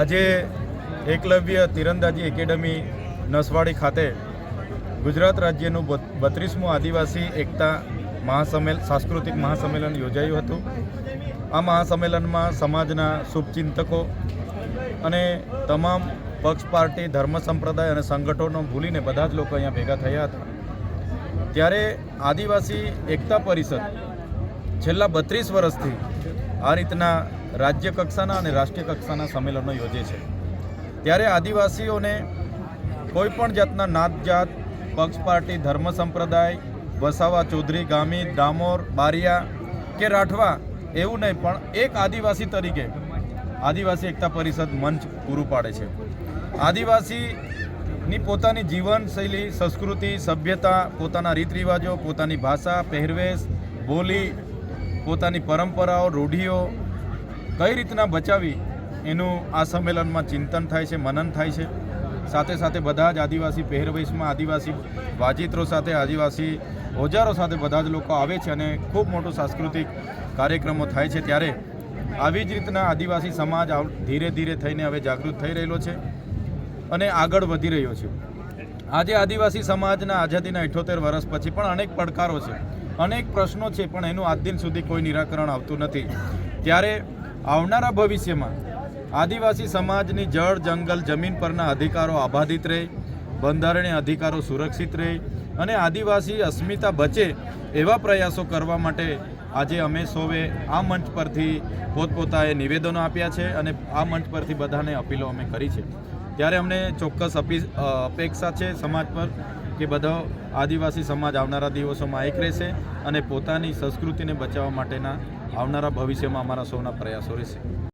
આજે એકલવ્ય તીરંદાજી એકેડમી નસવાડી ખાતે ગુજરાત રાજ્યનું બત્રીસમું આદિવાસી એકતા મહાસંમેલ, સાંસ્કૃતિક મહાસંમેલન યોજાયું હતું. આ મહાસંમેલનમાં સમાજના શુભચિંતકો અને તમામ પક્ષ પાર્ટી, ધર્મ સંપ્રદાય અને સંગઠનો ભૂલીને બધા જ લોકો અહીંયા ભેગા થયા હતા. ત્યારે આદિવાસી એકતા પરિષદ છેલ્લા બત્રીસ વર્ષથી આ રીતના રાજ્ય કક્ષાના અને રાષ્ટ્રીય કક્ષાના સંમેલનો યોજે છે. ત્યારે આદિવાસીઓને કોઈપણ જાતના નાત જાત પક્ષ પાર્ટી, ધર્મ સંપ્રદાય, વસાવા, ચૌધરી, ગામી, ડામોર, બારિયા કે રાઠવા એવું નહીં, પણ એક આદિવાસી તરીકે આદિવાસી એકતા પરિષદ મંચ પૂરું પાડે છે. આદિવાસીની પોતાની જીવનશૈલી, સંસ્કૃતિ, સભ્યતા, પોતાના રીત રિવાજો પોતાની ભાષા, પહેરવેશ, બોલી પોતાની પરંપરાઓ, રૂઢિઓ કઈ રીતના બચાવી એનું આ સંમેલનમાં ચિંતન થાય છે, મનન થાય છે. સાથે સાથે બધા જ આદિવાસી પહેરવેશમાં આદિવાસી વાજિત્રો સાથે આદિવાસી ઓજારો સાથે બધા જ લોકો આવે છે અને ખૂબ મોટો સાંસ્કૃતિક કાર્યક્રમો થાય છે. ત્યારે આવી જ રીતના આદિવાસી સમાજ ધીરે ધીરે થઈને હવે જાગૃત થઈ રહેલો છે અને આગળ વધી રહ્યો છે. આજે આદિવાસી સમાજના આઝાદીના અઠ્યોતેર વર્ષ પછી પણ અનેક પડકારો છે. અનેક પ્રશ્નો છે, પણ એનું આજ દિન સુધી કોઈ નિરાકરણ આવતું નથી. ત્યારે આવનારા ભવિષ્યમાં આદિવાસી સમાજની જળ, જંગલ, જમીન પરના અધિકારો આબાધિત રહે, બંધારણીય અધિકારો સુરક્ષિત રહે અને આદિવાસી અસ્મિતા બચે એવા પ્રયાસો કરવા માટે આજે અમે સૌએ આ મંચ પરથી પોતપોતાએ નિવેદનો આપ્યા છે અને આ મંચ પરથી બધાને અપીલો અમે કરી છે. ત્યારે અમને ચોક્કસ અપી અપેક્ષા છે સમાજ પર કે બધો આદિવાસી સમાજ આવનારા દિવસોમાં એક રહેશે અને પોતાની સંસ્કૃતિને બચાવવા માટેના આવનારા ભવિષ્યમાં અમારા સૌના પ્રયાસો રહેશે.